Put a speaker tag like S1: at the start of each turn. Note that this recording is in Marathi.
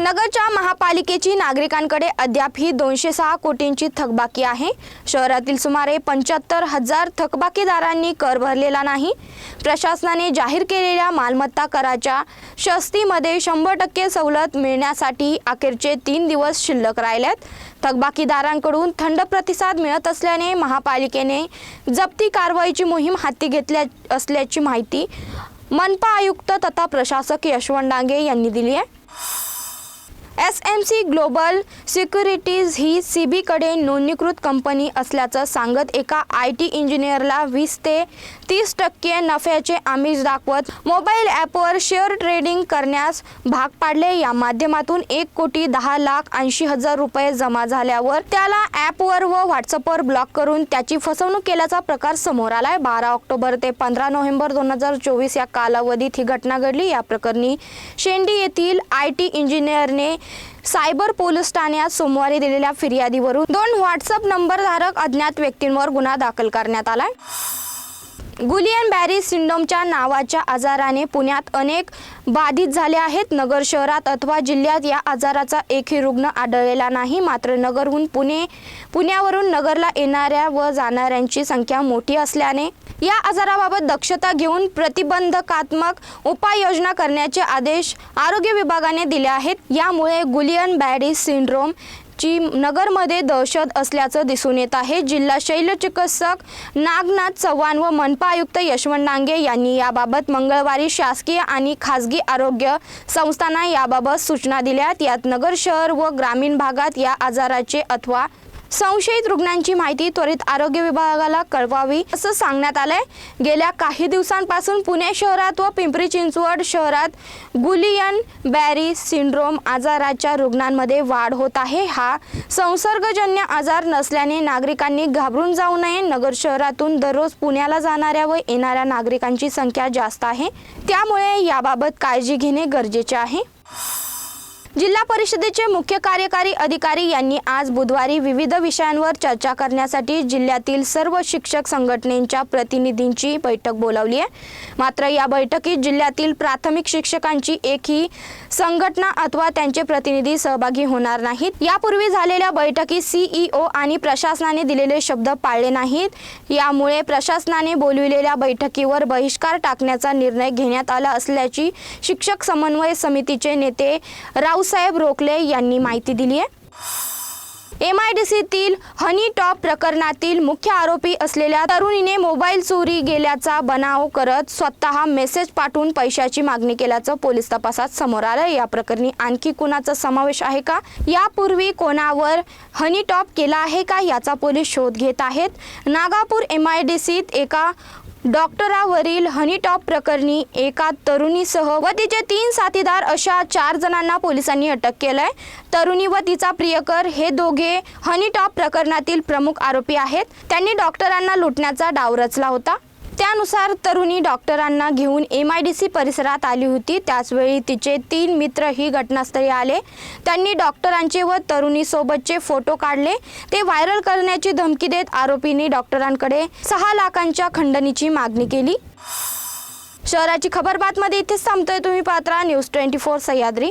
S1: नगरच्या महापालिकेची नागरिकांकडे अद्याप ही दोनशे सहा कोटींची थकबाकी आहे. शहरातील सुमारे पंच्याहत्तर हजार थकबाकीदारांनी कर भरलेला नाही. प्रशासनाने जाहीर केलेल्या मालमत्ता कराच्या शस्तीमध्ये शंभर टक्के सवलत मिळण्यासाठी अखेरचे तीन दिवस शिल्लक राहिलेत थकबाकीदारांकडून थंड प्रतिसाद मिळत असल्याने महापालिकेने जप्ती कारवाईची मोहीम हाती घेतल्या असल्याची माहिती मनपा आयुक्त तथा प्रशासक यशवंत डांगे यांनी दिली आहे. S M C global securities ही सी बीकडे नोंदणीकृत कंपनी असल्याचं सांगत एका आय टी इंजिनियरला वीस ते तीस टक्के नफ्याचे आमिष दाखवत मोबाईल ॲपवर शेअर ट्रेडिंग करण्यास भाग पाडले. या माध्यमातून एक कोटी दहा लाख ऐंशी हजार रुपये जमा झाल्यावर त्याला ॲपवर व व्हॉट्सअपवर ब्लॉक करून त्याची फसवणूक केल्याचा प्रकार समोर आलाय. बारा ऑक्टोबर ते पंधरा नोव्हेंबर दोन हजार चोवीस या कालावधीत ही घटना घडली. या प्रकरणी शेंडी येथील आय टी इंजिनियरने सायबर पोलीस ठाण्यात सोमवारी दिलेल्या फिर्यादीवरून दोन व्हॉट्सअप नंबरधारक अज्ञात व्यक्तींवर गुन्हा दाखल करण्यात आलाय गुलियन बॅरी सिंडोमच्या नावाच्या आजाराने पुण्यात अनेक बाधित झाले आहेत. नगर शहरात अथवा जिल्ह्यात या आजाराचा एकही रुग्ण आढळलेला नाही. मात्र नगरहून पुणे पुण्यावरून नगरला येणाऱ्या व जाणाऱ्यांची संख्या मोठी असल्याने या आजाराबाबत दक्षता घेऊन प्रतिबंधकात्मक उपाययोजना करण्याचे आदेश आरोग्य विभागाने दिले आहेत. यामुळे गुलियन बॅडिस सिंड्रोम ची नगरमध्ये दहशत असल्याचं दिसून येत आहे. जिल्हा शैलचिकित्सक नागनाथ चव्हाण व मनपा आयुक्त यशवंत डांगे यांनी याबाबत मंगळवारी शासकीय आणि खासगी आरोग्य संस्थांना याबाबत सूचना दिल्यात. यात नगर शहर व ग्रामीण भागात या आजाराचे अथवा संशयित रुग्णांची माहिती त्वरित आरोग्य विभागाला कळवावी असं सांगण्यात आलंय. गेल्या काही दिवसांपासून पुणे शहरात व पिंपरी चिंचवड शहरात गुलियन बॅरी सिंड्रोम आजाराच्या रुग्णांमध्ये वाढ होत आहे. हा संसर्गजन्य आजार नसल्याने नागरिकांनी घाबरून जाऊ नये. नगर शहरातून दररोज पुण्याला जाणाऱ्या व येणाऱ्या नागरिकांची संख्या जास्त आहे. त्यामुळे याबाबत काळजी घेणे गरजेचे आहे. जिल्हा परिषदेचे मुख्य कार्यकारी अधिकारी यांनी आज बुधवारी विविध विषयांवर चर्चा करण्यासाठी जिल्ह्यातील सर्व शिक्षक संघटनेच्या प्रतिनिधींची बैठक बोलावली आहे. मात्र या बैठकीत जिल्ह्यातील प्राथमिक शिक्षकांची एकही संघटना अथवा त्यांचे प्रतिनिधी सहभागी होणार नाहीत. यापूर्वी झालेल्या बैठकीत सीईओ आणि प्रशासनाने दिलेले शब्द पाळले नाहीत. यामुळे प्रशासनाने बोलविलेल्या बैठकीवर बहिष्कार टाकण्याचा निर्णय घेण्यात आला असल्याची शिक्षक समन्वय समितीचे नेते रावसाहेब रोखले यांनी माहिती दिली आहे. एम आय डी सीतील हनी टॉप प्रकरणातील मुख्य आरोपी असलेल्या तरुणीने मोबाईल चोरी गेल्याचा बनाव करत स्वतः मेसेज पाठवून पैशाची मागणी केल्याचं पोलीस तपासात समोर आलं. या प्रकरणी आणखी कुणाचा समावेश आहे का? यापूर्वी कोणावर हनी टॉप केला आहे का? याचा पोलीस शोध घेत आहेत. नागापूर एम आय डी सीत एका डॉक्टरावरील हनीटॉप प्रकरणी एका तरुणीसह व तिचे तीन साथीदार अशा चार जणांना पोलिसांनी अटक केलंय. तरुणी व तिचा प्रियकर हे दोघे हनीटॉप प्रकरणातील प्रमुख आरोपी आहेत. त्यांनी डॉक्टरांना लुटण्याचा डाव रचला होता. त्यानुसार तरुणी डॉक्टरांना घेऊन एम आय डी सी परिसरात आली होती. त्याचवेळी तिचे तीन मित्रही घटनास्थळी आले. त्यांनी डॉक्टरांचे व तरुणीसोबतचे फोटो काढले. ते व्हायरल करण्याची धमकी देत आरोपींनी डॉक्टरांकडे सहा लाखांच्या खंडणीची मागणी केली. शहराची खबर बातमध्ये इथेच थांबतोय. तुम्ही पात्रा न्यूज ट्वेंटी फोर सह्याद्री.